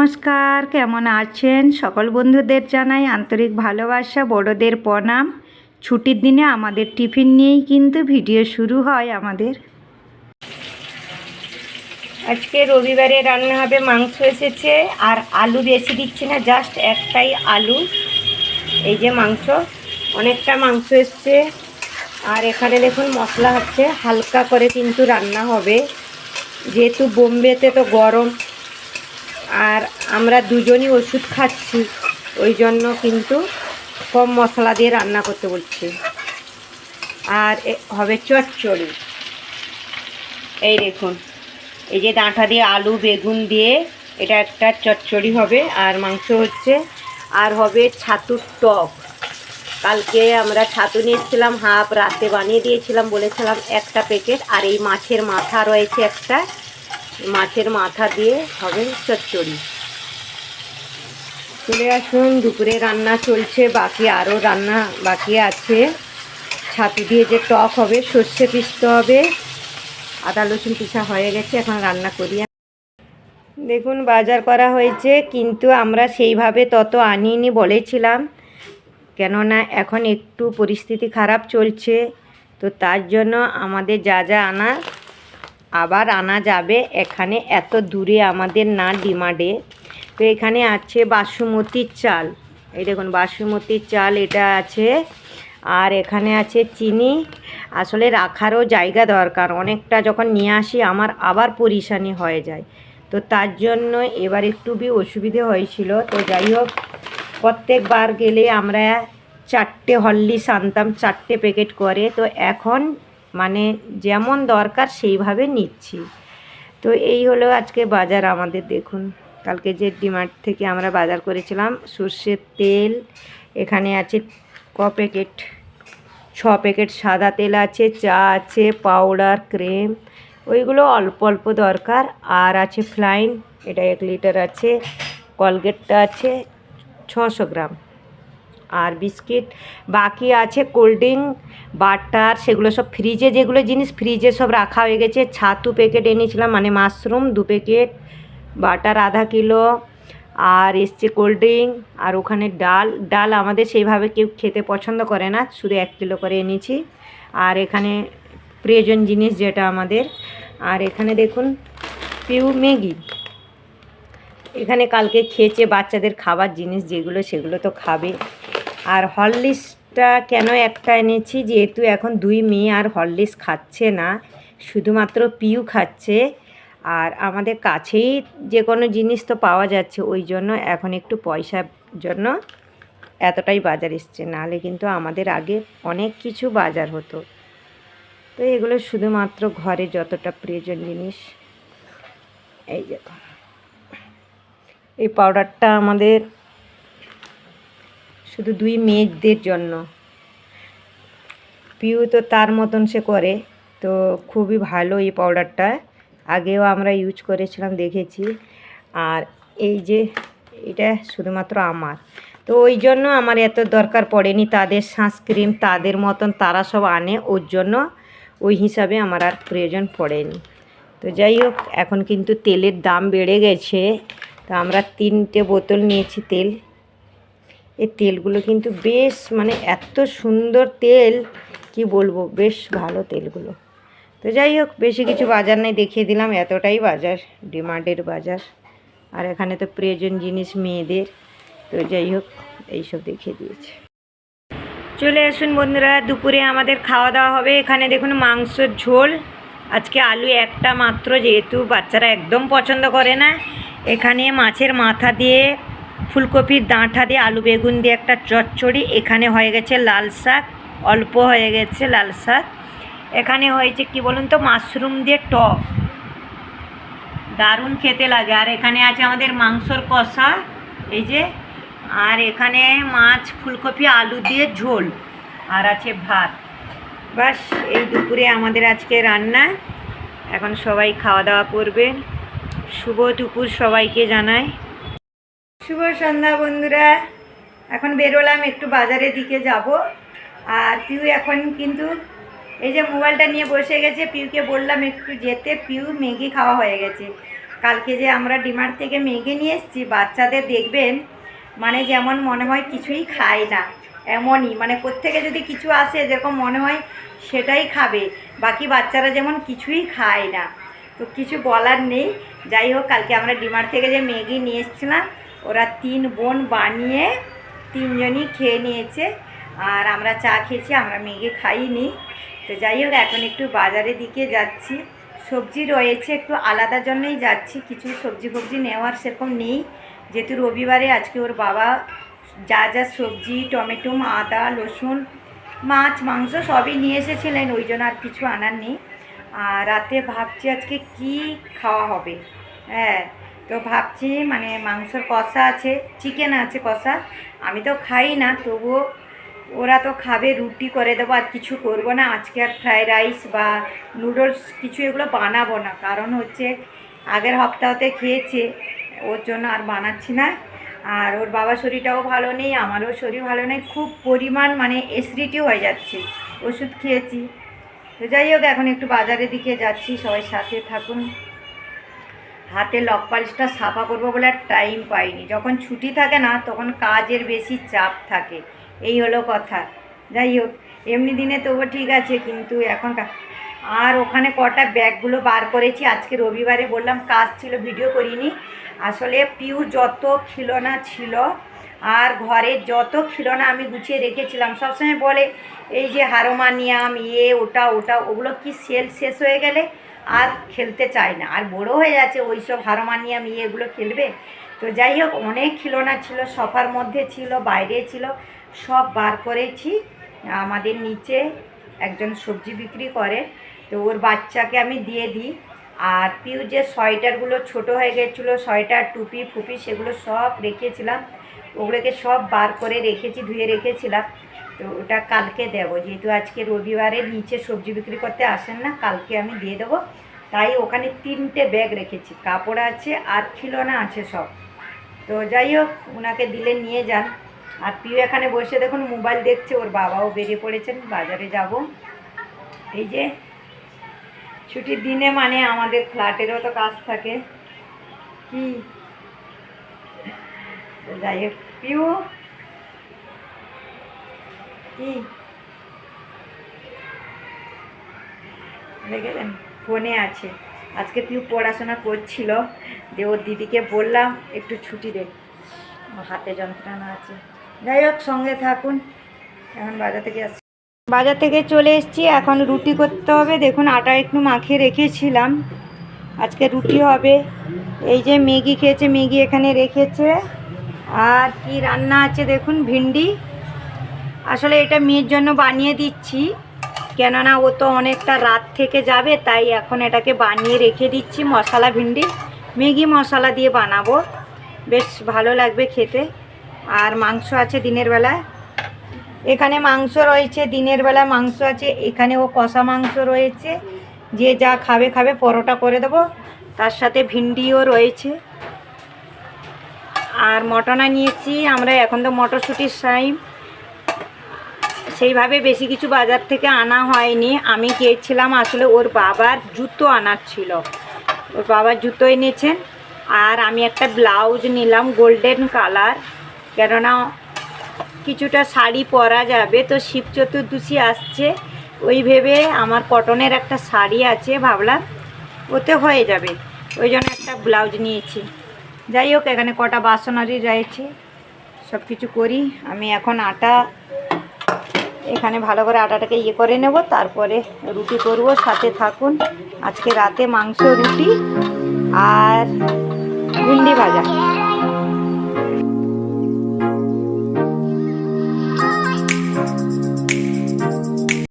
নমস্কার, কেমন আছেন? সকল বন্ধুদের জানাই আন্তরিক ভালোবাসা, বড়দের প্রণাম। ছুটির দিনে আমাদের টিফিন নিয়েই কিন্তু ভিডিও শুরু হয় আমাদের। আজকে রবিবারে রান্না হবে মাংস এসেছে, আর আলু বেশি দিচ্ছি না, জাস্ট একটাই আলু। এই যে মাংস, অনেকটা মাংস এসছে। আর এখানে দেখুন মশলা হচ্ছে, হালকা করে কিন্তু রান্না হবে। যেহেতু বোম্বেতে তো গরম, আর আমরা দুজনই ওষুধ খাচ্ছি, ওই জন্য কিন্তু কম মশলা দিয়ে রান্না করতে বলছি। আর হবে চচ্চড়ি। এই দেখুন, এই যে ডাঁটা দিয়ে আলু, বেগুন দিয়ে এটা একটা চচ্চড়ি হবে, আর মাংস হচ্ছে, আর হবে ছাতুর টক। কালকে আমরা ছাতু নিয়েছিলাম, হাফ রাতে বানিয়ে দিয়েছিলাম বলেছিলাম একটা প্যাকেট, আর এই মাছের মাথা রয়েছে একটা, মাছের মাথা দিয়ে হবে চচ্চড়ি। চলে আসুন, দুপুরে রান্না চলছে, বাকি আরও রান্না বাকি আছে। ছাতু দিয়ে যে টক হবে, সর্ষে পিসতে হবে। আদা, রসুন পিসা হয়ে গেছে, এখন রান্না করি। দেখুন, বাজার করা হয়েছে, কিন্তু আমরা সেইভাবে তত আনিনি বলেছিলাম। কেননা এখন একটু পরিস্থিতি খারাপ চলছে, তো তার জন্য আমাদের যা যা আনা আবার আনা যাবে। এখানে এত দূরে আমাদের না ডিমান্ডে। তো এখানে আছে বাসুমতির চাল। এই দেখুন, বাসুমতির চাল এটা আছে। আর এখানে আছে চিনি। আসলে রাখারও জায়গা দরকার। অনেকটা যখন নিয়ে আসি, আমার আবার পরিশানি হয়ে যায়। তো তার জন্য এবার একটু বি অসুবিধে হয়েছিল। তো যাই হোক, প্রত্যেকবার গেলে আমরা চারটে হরলিক্স আনতাম চারটে প্যাকেট করে। তো এখন মানে যেমন দরকার সেইভাবে নিচ্ছি। তো এই হলো আজকে বাজার আমাদের, দেখুন। কালকে যে ডিমার্ট থেকে আমরা বাজার করেছিলাম, সর্ষের তেল, এখানে আছে ক প্যাকেট, ছ প্যাকেট সাদা তেল আছে, চা আছে, পাউডার, ক্রেম, ওইগুলো অল্প অল্প দরকার। আর আছে ফ্লাইন, এটা এক লিটার আছে, কলগেটটা আছে ছশো গ্রাম। আর বিস্কিট, বাকি আছে কোল্ড ড্রিঙ্ক, বাটার, সেগুলো সব ফ্রিজে, যেগুলো জিনিস ফ্রিজে সব রাখা হয়ে গেছে। ছাতু প্যাকেট এনেছিলাম মানে মাশরুম, দু প্যাকেট বাটার আধা কিলো, আর এসছে কোল্ড ড্রিঙ্ক আর ওখানে ডাল। ডাল আমাদের সেইভাবে কেউ খেতে পছন্দ করে না, শুধু এক কিলো করে এনেছি। আর এখানে প্রয়োজন জিনিস যেটা আমাদের, আর এখানে দেখুন, পিউ ম্যাগি। এখানে কালকে খেয়েছে বাচ্চাদের খাবার জিনিস যেগুলো, সেগুলো তো খাবে। আর হরলিক্সটা কেন একটা এনেছি, যেহেতু এখন দুই মেয়ে আর হরলিক্স খাচ্ছে না, শুধুমাত্র পিউ খাচ্ছে। আর আমাদের কাছেই যে কোনো জিনিস তো পাওয়া যাচ্ছে, ওই জন্য এখন একটু পয়সার জন্য এতটাই বাজার এসছে। নাহলে কিন্তু আমাদের আগে অনেক কিছু বাজার হতো। তো এগুলো শুধুমাত্র ঘরে যতটা প্রয়োজন জিনিস। এই যে এই পাউডারটা আমাদের শুধু দুই মেয়েদের জন্য। পিউ তো তার মতন সে করে, তো খুবই ভালো এই পাউডারটা আগেও আমরা ইউজ করেছিলাম, দেখেছি। আর এই যে এটা শুধুমাত্র আমার। তো ওই জন্য আমার এত দরকার পড়েনি তাদের সানস্ক্রিন তাদের মতন তারা সব আনে, ওর জন্য ওই হিসাবে আমার আর প্রয়োজন পড়েনি। তো যাই হোক, এখন কিন্তু তেলের দাম বেড়ে গেছে। তো আমরা তিনটে বোতল নিয়েছি তেল। এই তেলগুলো কিন্তু বেশ মানে এত সুন্দর তেল, কি বলব, বেশ ভালো তেলগুলো। তো যাই হোক, বেশি কিছু বাজার নেই, দেখিয়ে দিলাম, এতটাই বাজার, ডিমান্ডের বাজার। আর এখানে তো প্রয়োজন জিনিস মেয়েদের, তো যাই হোক, এইসব দেখিয়ে দিয়েছে। চলে আসুন বন্ধুরা, দুপুরে আমাদের খাওয়া দাওয়া হবে। এখানে দেখুন মাংসর ঝোল। আজকে আলু একটা মাত্র, যেহেতু বাচ্চারা একদম পছন্দ করে না। এখানে মাছের মাথা দিয়ে, ফুলকপির ডাঁটা দিয়ে, আলু বেগুন দিয়ে একটা চচ্চড়ি। এখানে হয়ে গেছে লাল শাক, অল্প হয়ে গেছে লাল শাক। এখানে হয়েছে কি বলুন তো, মাশরুম দিয়ে টক। দারুণ খেতে লাগে। আর এখানে আছে আমাদের মাংসর কষা, এই যে। আর এখানে মাছ, ফুলকপি, আলু দিয়ে ঝোল। আর আছে ভাত। বাস এই দুপুরে আমাদের আজকে রান্না। এখন সবাই খাওয়া দাওয়া করবে। শুভ দুপুর সবাইকে জানাই। শুভ সন্ধ্যা বন্ধুরা। এখন বেরোলাম, একটু বাজারের দিকে যাব। আর পিউ এখন কিন্তু এই যে মোবাইলটা নিয়ে বসে গেছে, পিউকে বললাম একটু যেতে, পিউ ম্যাগি খাওয়া হয়ে গেছে। কালকে যে আমরা ডিমার্ট থেকে মেঘে নিয়ে এসেছি, বাচ্চাদের দেখবেন মানে যেমন মনে হয় কিছুই খায় না, এমনই। মানে কোত্থেকে যদি কিছু আসে, যেরকম মনে হয় সেটাই খাবে, বাকি বাচ্চারা যেমন কিছুই খায় না। তো কিছু বলার নেই। যাই হোক, কালকে আমরা ডিমার্ট থেকে যে ম্যাগি নিয়ে এসেছিলাম, ওরা তিন বোন বানিয়ে তিনজনই খেয়ে নিয়েছে, আর আমরা চা খেয়েছি, আমরা ম্যাগি খাইনি। তো যাই হোক, এখন একটু বাজারের দিকে যাচ্ছি। সবজি রয়েছে, একটু আলাদা জন্যই যাচ্ছি। কিছু সবজি ফবজি নেওয়ার সেরকম নেই। যেহেতু রবিবারে আজকে ওর বাবা যা যা সবজি, টমেটো, আদা, রসুন, মাছ, মাংস সবই নিয়ে এসেছিলেন, ওই জন্য আর কিছু আনার নেই। আর রাতে ভাবছি আজকে কি খাওয়া হবে। হ্যাঁ তো ভাবছি মানে মাংসর কষা আছে, চিকেন আছে কষা। আমি তো খাই না, তবুও ওরা তো খাবে, রুটি করে দেবো, আর কিছু করব না। আজকে আর ফ্রাইড রাইস বা নুডলস কিছু এগুলো বানাবো না। কারণ হচ্ছে আগের সপ্তাহতে খেয়েছে, ওর জন্য আর বানাচ্ছি না। আর ওর বাবার শরীরটাও ভালো নেই, আমারও শরীর ভালো নেই। খুব পরিমাণ মানে অ্যাসিডিটি হয়ে যাচ্ছে। ওষুধ খেয়েছি। তো যাই হোক, এখন একটু বাজারের দিকে যাচ্ছি। সবাই সাথে থাকুন। হাতে লক পালিশটা সাফা করব বলে আর টাইম পাইনি। যখন ছুটি থাকে না, তখন কাজের বেশি চাপ থাকে। এই হলো কথা। যাই হোক, এমনি দিনে তবু ঠিক আছে, কিন্তু এখন আর ওখানে কটা ব্যাগগুলো বার করেছি। আজকে রবিবারে বললাম কাজ ছিল, ভিডিও করিনি। আসলে পিউর যত খিলনা ছিল আর ঘরে যত খিলনা আমি গুছিয়ে রেখেছিলাম, সবসময় বলে এই যে হারোমানিয়াম ইয়ে ওটা ওটা, ওগুলো কি সেল শেষ হয়ে গেলে আর খেলতে চায় না। আর বড় হয়ে যাচ্ছে ওই সব হারোমানিয়াম ইয়ে এগুলো খেলবে। তো যাই হোক, অনেক খিলনা ছিল, সফার মধ্যে ছিল, বাইরে ছিল। সব বার করেছি। আমাদের নিচে একজন সবজি বিক্রি করে, তো ওর বাচ্চাকে আমি দিয়ে দিই। আর পিউ যে সোয়েটারগুলো ছোট হয়ে গেছিল, সোয়েটার, টুপি, ফুপি, সেগুলো সব রেখেছিলাম। ওগুলোকে সব বার করে রেখেছি, ধুয়ে রেখেছিলাম। তো ওটা কালকে দেবো। যেহেতু আজকে রবিবারে নিচে সবজি বিক্রি করতে আসেন না, কালকে আমি দিয়ে দেবো। তাই ওখানে তিনটে ব্যাগ রেখেছি। কাপড় আছে আর খিলোনা আছে সব। তো যাই হোক ওনাকে দিলে নিয়ে যান। আর পিউ এখানে বসে দেখুন, মোবাইল দেখছে, ওর বাবাও বেরিয়ে পড়েছেন, বাজারে যাব। এই যে, ছুটির দিনে মানে আমাদের ফ্ল্যাটেরও তো কাজ থাকে। কি? যাই হোক, পিউ। কি? দেখেছেন ফোনে আছে। আজকে পিউ পড়াশোনা করছিল। দিয়ে ওর দিদিকে বললাম, একটু ছুটি দে। হাতে যন্ত্রণা আছে। যাই হোক, সঙ্গে থাকুন। এখন বাজার থেকে আসছি। বাজার থেকে চলে এসেছি। এখন রুটি করতে হবে। দেখুন, আটা একটু মাখিয়ে রেখেছিলাম। আজকে রুটি হবে। এই যে ম্যাগি খেয়েছে, ম্যাগি এখানে রেখেছে। আর কি রান্না আছে দেখুন, ভিন্ডি। আসলে এটা মেয়ের জন্য বানিয়ে দিচ্ছি। কেননা ও তো অনেকটা রাত থেকে যাবে, তাই এখন এটাকে বানিয়ে রেখে দিচ্ছি, মশলা, ভিন্ডি। ম্যাগি মশলা দিয়ে বানাবো। বেশ ভালো লাগবে খেতে। আর মাংস আছে দিনের বেলায়। এখানে মাংস রয়েছে, দিনের বেলা মাংস আছে এখানেও কষা মাংস রয়েছে। যে যা খাবে খাবে, পরোটা করে দেবো। তার সাথে ভিন্ডিও রয়েছে। আর মটনা নিয়েছি আমরা এখন তো মটরশুঁটির টাইম। সেইভাবে বেশি কিছু বাজার থেকে আনা হয়নি। আমি গিয়েছিলাম, আসলে ওর বাবার জুতো আনার ছিল। ওর বাবার জুতো এনেছেন। আর আমি একটা ব্লাউজ নিলাম, গোল্ডেন কালার। কেননা কিছুটা শাড়ি পরা যাবে, তো শিব চতুর্দশী আসছে। ওই ভেবে আমার কটনের একটা শাড়ি আছে ভাবলাম, ওতে হয়ে যাবে। ওই জন্য একটা ব্লাউজ নিয়েছি। যাই হোক, এখানে কটা বাসনারি রয়েছে। সব কিছু করি। আমি এখন আটা, এখানে ভালো করে আটাটাকে ইয়ে করে নেব, তারপরে রুটি করব, সাথে থাকুন। আজকে রাতে মাংস রুটি আর ভিন্ডি ভাজা।